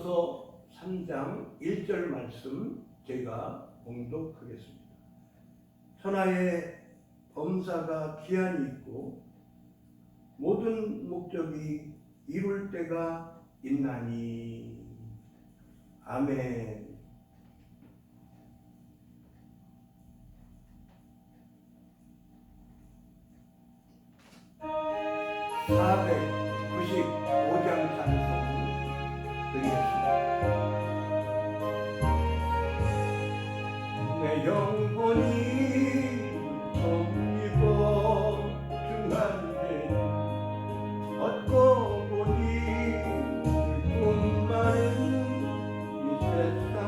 전도서 3장 1절 말씀 제가 공독하겠습니다. 천하의 범사가 기한이 있고 모든 목적이 이룰 때가 있나니 아멘. (495장) 이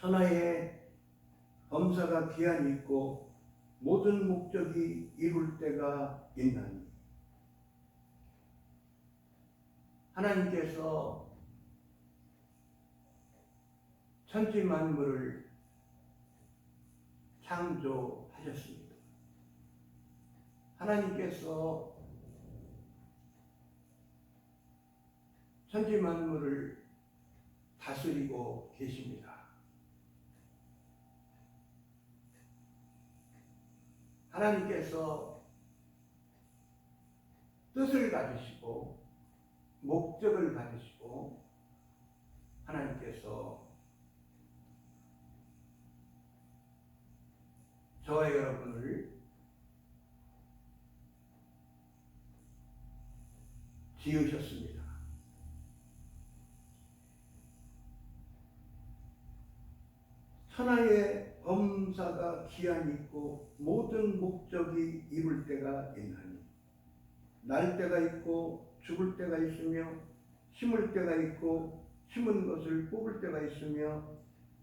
천하에 범사가 기한이 있고 모든 목적이 이룰 때가 있나니 하나님께서 천지 만물을 창조하셨습니다. 하나님께서 천지 만물을 다스리고 계십니다. 하나님께서 뜻을 가지시고 목적을 가지시고 하나님께서 저와 여러분을 지으셨습니다. 천하의 범사가 기한이 있고 모든 목적이 이룰 때가 있나니. 날 때가 있고 죽을 때가 있으며 심을 때가 있고 심은 것을 뽑을 때가 있으며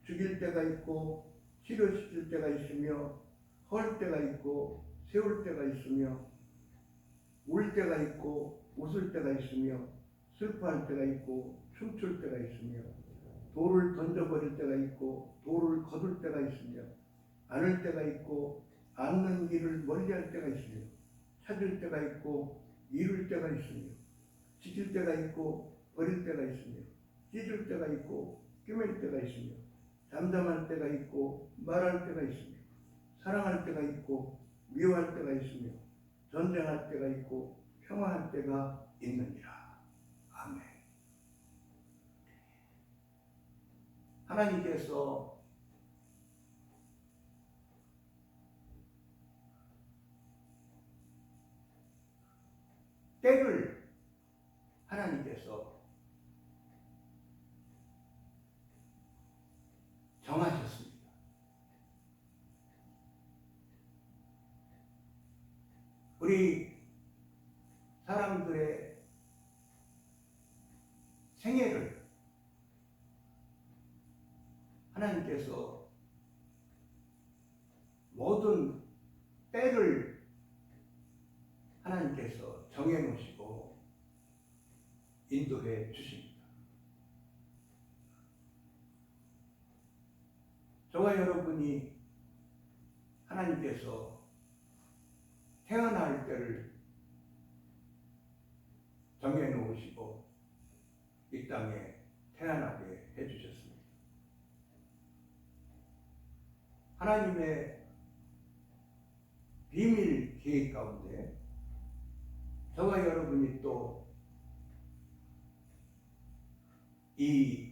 죽일 때가 있고 치료시킬 때가 있으며 헐 때가 있고 세울 때가 있으며 울 때가 있고 웃을 때가 있으며 슬퍼할 때가 있고 춤출 때가 있으며 돌을 던져버릴 때가 있고 돌을 거둘 때가 있으며 안을 때가 있고 앉는 일을 멀리할 때가 있으며 찾을 때가 있고 이룰 때가 있으며 지킬 때가 있고 버릴 때가 있으며 찢을 때가 있고 꿰맬 때가 있으며 잠잠할 때가 있고 말할 때가 있으며 사랑할 때가 있고 미워할 때가 있으며 전쟁할 때가 있고 평화할 때가 있느니라. 하나님께서 때를 하나님께서 정하셨습니다. 우리 사람들의 생애를 하나님께서 모든 때를 하나님께서 정해 놓으시고 인도해 주십니다. 저와 여러분이 하나님께서 태어날 때를 정해 놓으시고 이 땅에 태어나게 해 주셨습니다. 하나님의 비밀 계획 가운데 저와 여러분이 또 이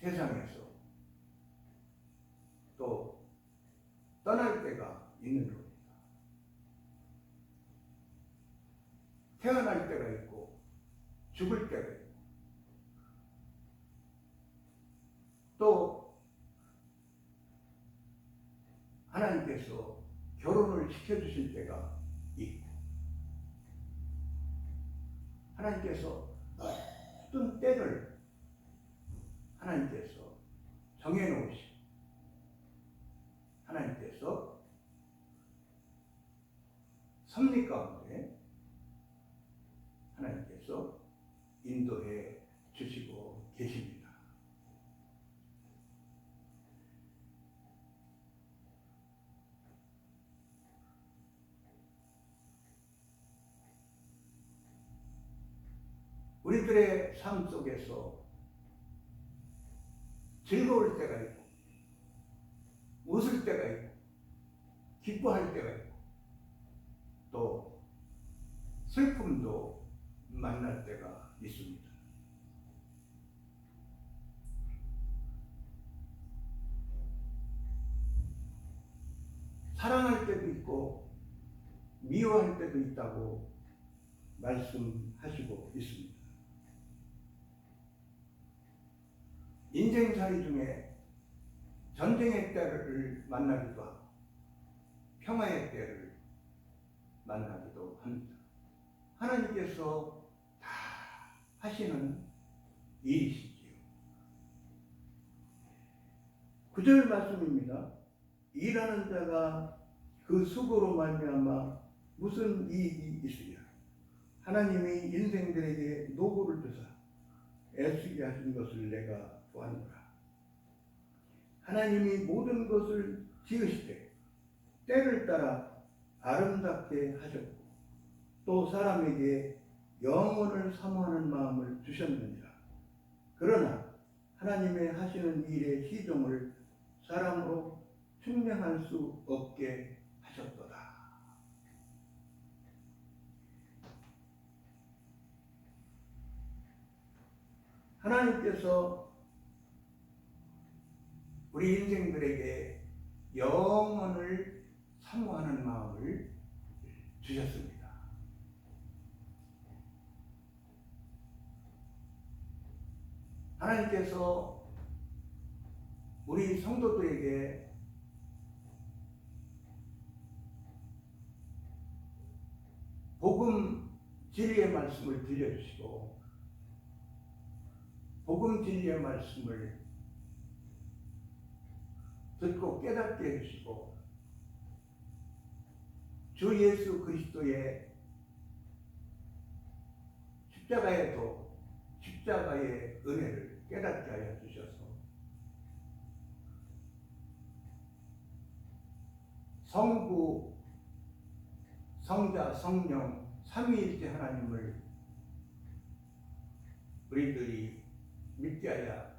세상에서 또 떠날 때가 있는 겁니다. 태어날 때가 있고 죽을 때가 있고 또 하나님께서 결혼을 시켜주실 때가 있고 하나님께서 모든 때를 하나님께서 정해놓으시고 하나님께서 섭리 가운데 하나님께서 인도해 주시고 계십니다. 우리들의 삶 속에서 즐거울 때가 있고, 웃을 때가 있고, 기뻐할 때가 있고, 또 슬픔도 만날 때가 있습니다. 사랑할 때도 있고, 미워할 때도 있다고 말씀하시고 있습니다. 인생살이 중에 전쟁의 때를 만나기도 하고 평화의 때를 만나기도 합니다. 하나님께서 다 하시는 일이시지요. 구절 말씀입니다. 일하는 자가 그 수고로 말미암아 무슨 이익이 있으랴. 하나님이 인생들에게 노고를 주사 애쓰게 하신 것을 내가 보았노라. 하나님이 모든 것을 지으시되 때를 따라 아름답게 하셨고 또 사람에게 영혼을 사모하는 마음을 주셨느니라. 그러나 하나님의 하시는 일의 시종을 사람으로 측량할 수 없게 하셨도다. 하나님께서 우리 인생들에게 영혼을 사모하는 마음을 주셨습니다. 하나님께서 우리 성도들에게 복음 진리의 말씀을 들려주시고 복음 진리의 말씀을 듣고 깨닫게 해주시고 주 예수 그리스도의 십자가에도 십자가의 은혜를 깨닫게 하여 주셔서 성부, 성자, 성령, 삼위일체 하나님을 우리들이 믿게 하여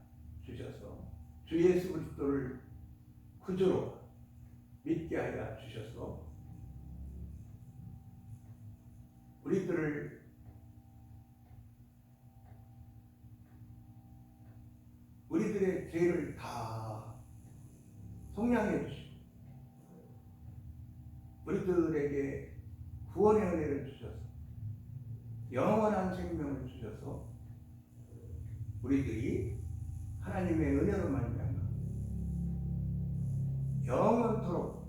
주셔서 주 예수 그리스도를 구주로 믿게 하여 주셔서 우리들을 우리들의 죄를 다 속량해 주시고 우리들에게 구원의 은혜를 주셔서 영원한 생명을 주셔서 우리들이 하나님의 은혜로 말미암아 영원토록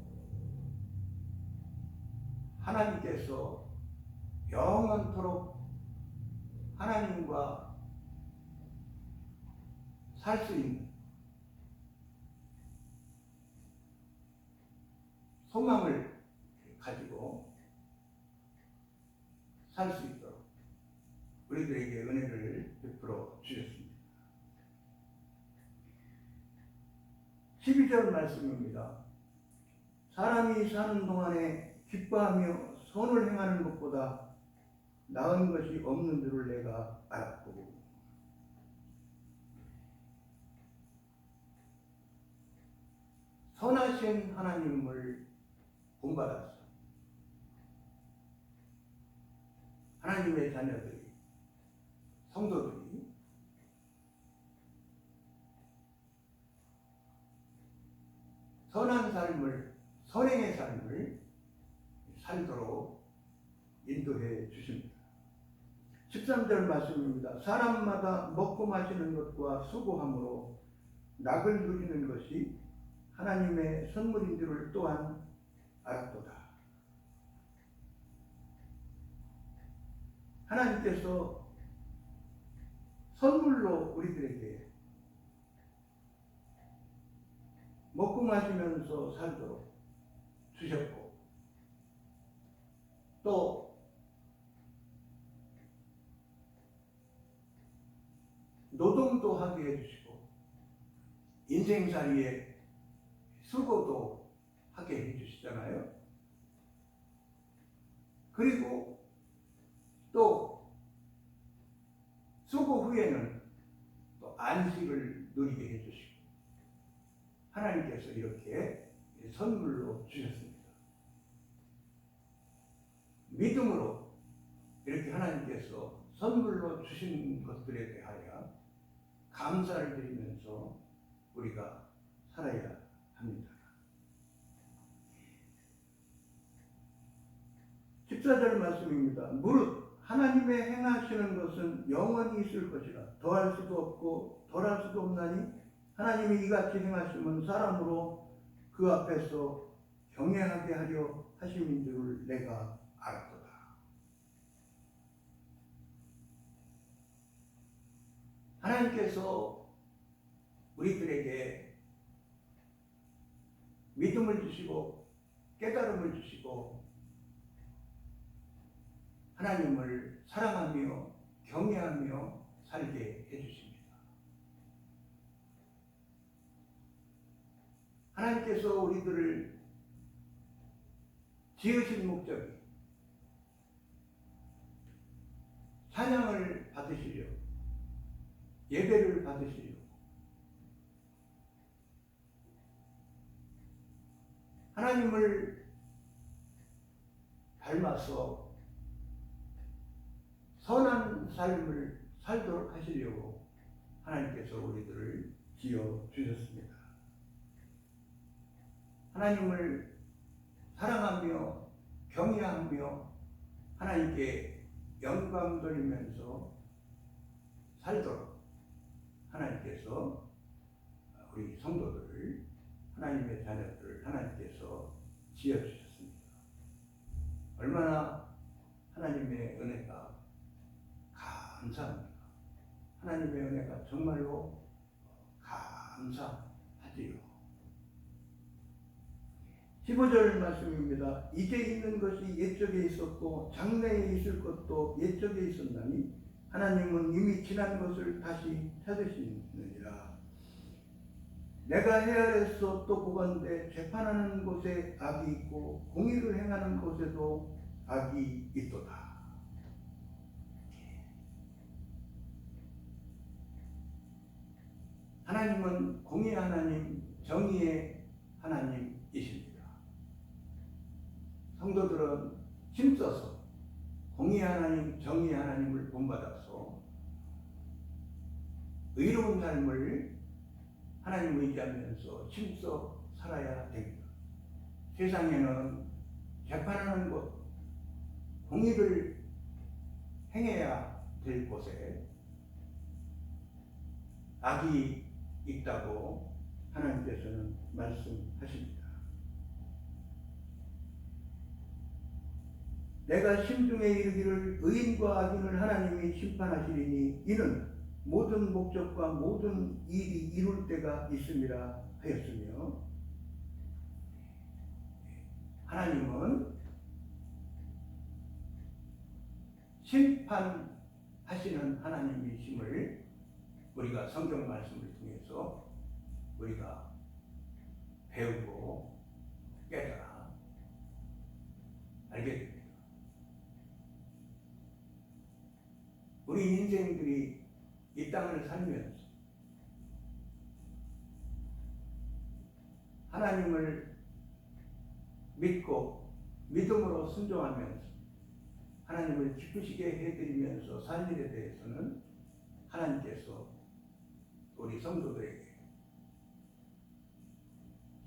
하나님께서 영원토록 하나님과 살 수 있는 소망을 가지고 살 수 있도록 우리들에게 은혜를 베풀어 주셨습니다. 12절 말씀입니다. 사람이 사는 동안에 기뻐하며 선을 행하는 것보다 나은 것이 없는 줄을 내가 알았고 선하신 하나님을 본받았어. 하나님의 자녀들이 성도들이 선한 삶을 선행의 삶을 살도록 인도해 주십니다. 13절 말씀입니다. 사람마다 먹고 마시는 것과 수고함으로 낙을 누리는 것이 하나님의 선물인 줄을 또한 알았도다. 하나님께서 선물로 우리들에게 먹고 마시면서 살도록 주셨고 또 노동도 하게 해주시고 인생살이에 수고도 하게 해주시잖아요. 그리고 또 수고 후에는 또 안식을 누리게 해주시고 하나님께서 이렇게 선물로 주셨습니다. 믿음으로 이렇게 하나님께서 선물로 주신 것들에 대하여 감사를 드리면서 우리가 살아야 합니다. 14절 말씀입니다. 무릇 하나님의 행하시는 것은 영원히 있을 것이라 더할 수도 없고 덜할 수도 없나니 하나님이 이같이 행하시면 사람으로 그 앞에서 경외하게 하려 하심인 줄을 내가 알았도다. 하나님께서 우리들에게 믿음을 주시고 깨달음을 주시고 하나님을 사랑하며 경외하며 살게 해주십니다. 하나님께서 우리들을 지으신 목적이 찬양을 받으시려 예배를 받으시려 하나님을 닮아서 선한 삶을 살도록 하시려고 하나님께서 우리들을 지어 주셨습니다. 하나님을 사랑하며 경외하며 하나님께 영광 돌리면서 살도록 하나님께서 우리 성도들을 하나님의 자녀들을 하나님께서 지어 주셨습니다. 얼마나 하나님의 은혜가 감사합니다. 하나님의 은혜가 정말로 감사하지요. 15절 말씀입니다. 이제 있는 것이 옛적에 있었고 장래에 있을 것도 옛적에 있었나니 하나님은 이미 지난 것을 다시 찾으시느니라. 내가 헤아려서 또 보건대 재판하는 곳에 악이 있고 공의를 행하는 곳에도 악이 있도다. 하나님은 공의 하나님, 정의의 하나님이십니다. 성도들은 힘써서 공의 하나님, 정의의 하나님을 본받아서 의로운 삶을 하나님 의지하면서 힘써 살아야 됩니다. 세상에는 재판하는 곳, 공의를 행해야 될 곳에 악이 있다고 하나님께서는 말씀하십니다. 내가 심중에 이르기를 의인과 악인을 하나님이 심판하시리니 이는 모든 목적과 모든 일이 이룰 때가 있음이라 하였으며 하나님은 심판하시는 하나님이심을 우리가 성경 말씀을 통해서 우리가 배우고 깨달아 알게 됩니다. 우리 인생들이 이 땅을 살면서 하나님을 믿고 믿음으로 순종하면서 하나님을 기쁘시게 해드리면서 살 일에 대해서는 하나님께서 우리 성도들에게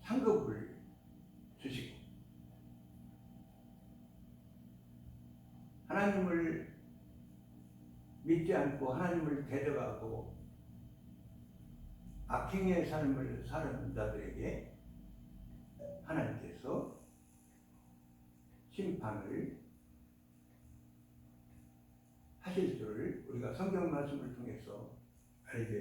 상급을 주시고 하나님을 믿지 않고 하나님을 데려가고 악행의 삶을 사는 자들에게 하나님께서 심판을 하실 줄을 우리가 성경 말씀을 통해서 알게